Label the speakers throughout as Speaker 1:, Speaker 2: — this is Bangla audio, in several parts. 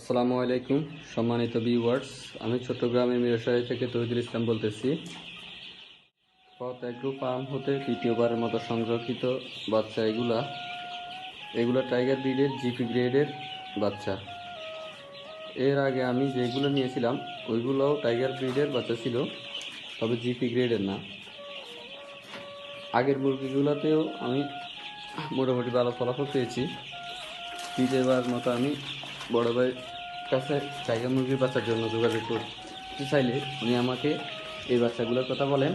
Speaker 1: আসসালামু আলাইকুম, সম্মানিত ভিউয়ার্স আমি চট্টগ্রামের মিরসারি থেকে তহিদুল ইসলাম বলতেছি। পথ এগ্রো ফার্ম হতে তৃতীয়বারের মতো সংরক্ষিত বাচ্চা এগুলা। এগুলো টাইগার ব্রিডের জিপি গ্রেডের বাচ্চা। এর আগে আমি যেগুলো নিয়েছিলাম, ওইগুলোও টাইগার ব্রিডের বাচ্চা ছিল, তবে জিপি গ্রেডের না। আগের মুরগিগুলোতেও আমি মোটামুটি ভালো ফলাফল পেয়েছি। তৃতীয়বার মতো আমি বড় ভাইয়ের কাছে টাইগার মুরগির বাচ্চার জন্য যোগাযোগ করতে চাইলে উনি আমাকে এই বাচ্চাগুলোর কথা বলেন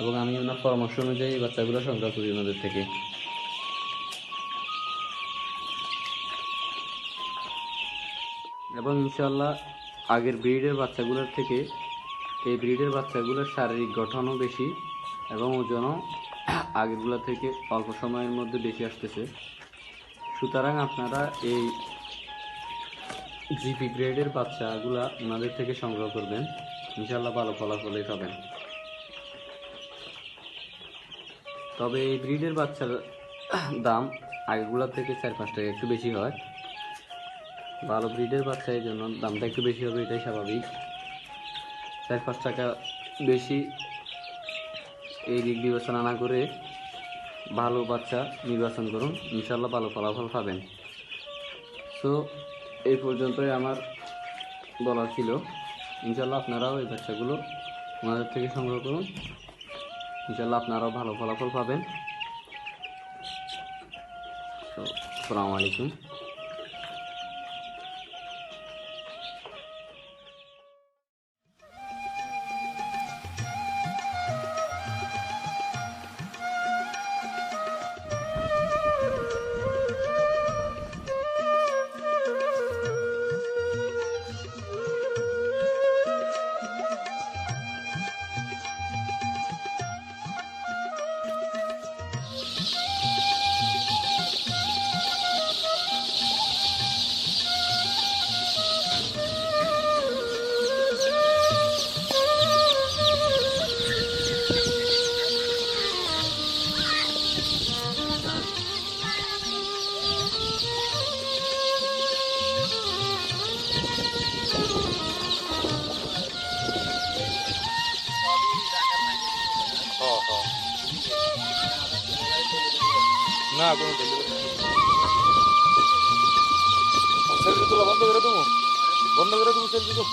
Speaker 1: এবং আমি ওনার পরামর্শ অনুযায়ী এই বাচ্চাগুলো সংগ্রহ করি ওনাদের থেকে। এবং ইনশাল্লাহ আগের ব্রিডের বাচ্চাগুলোর থেকে এই ব্রিডের বাচ্চাগুলোর শারীরিক গঠনও বেশি এবং ওজনও আগেরগুলো থেকে অল্প সময়ের মধ্যে বেশি আসতেছে। সুতরাং আপনারা এই জিপি গ্রেডের বাচ্চাগুলা ওনাদের থেকে সংগ্রহ করবেন। ইনশাল্লাহ ভালো ফলাফলই পাবেন। তবে এই ব্রিডের বাচ্চার দাম আগেগুলোর থেকে চার পাঁচ টাকা একটু বেশি হয়। ভালো ব্রিডের বাচ্চা এই জন্য দামটা একটু বেশি হবে, এটাই স্বাভাবিক। চার পাঁচ টাকা বেশি এই দিক বিবেচনা না করে ভালো বাচ্চা নির্বাচন করুন ইনশাল্লাহ ভালো ফলাফল পাবেন। সো এই পর্যন্তই আমার বলার ছিল। ইনশাল্লাহ আপনারাও এই বাচ্চাগুলো ওনাদের থেকে সংগ্রহ করুন। ইনশাল্লাহ আপনারাও ভালো ফলাফল পাবেন। তো আসসালামু আলাইকুম।
Speaker 2: না কোনো ডেলিভারি সেলফি তোলা বন্ধ করে দেবো। বন্ধ করে দেবো সেলফি তো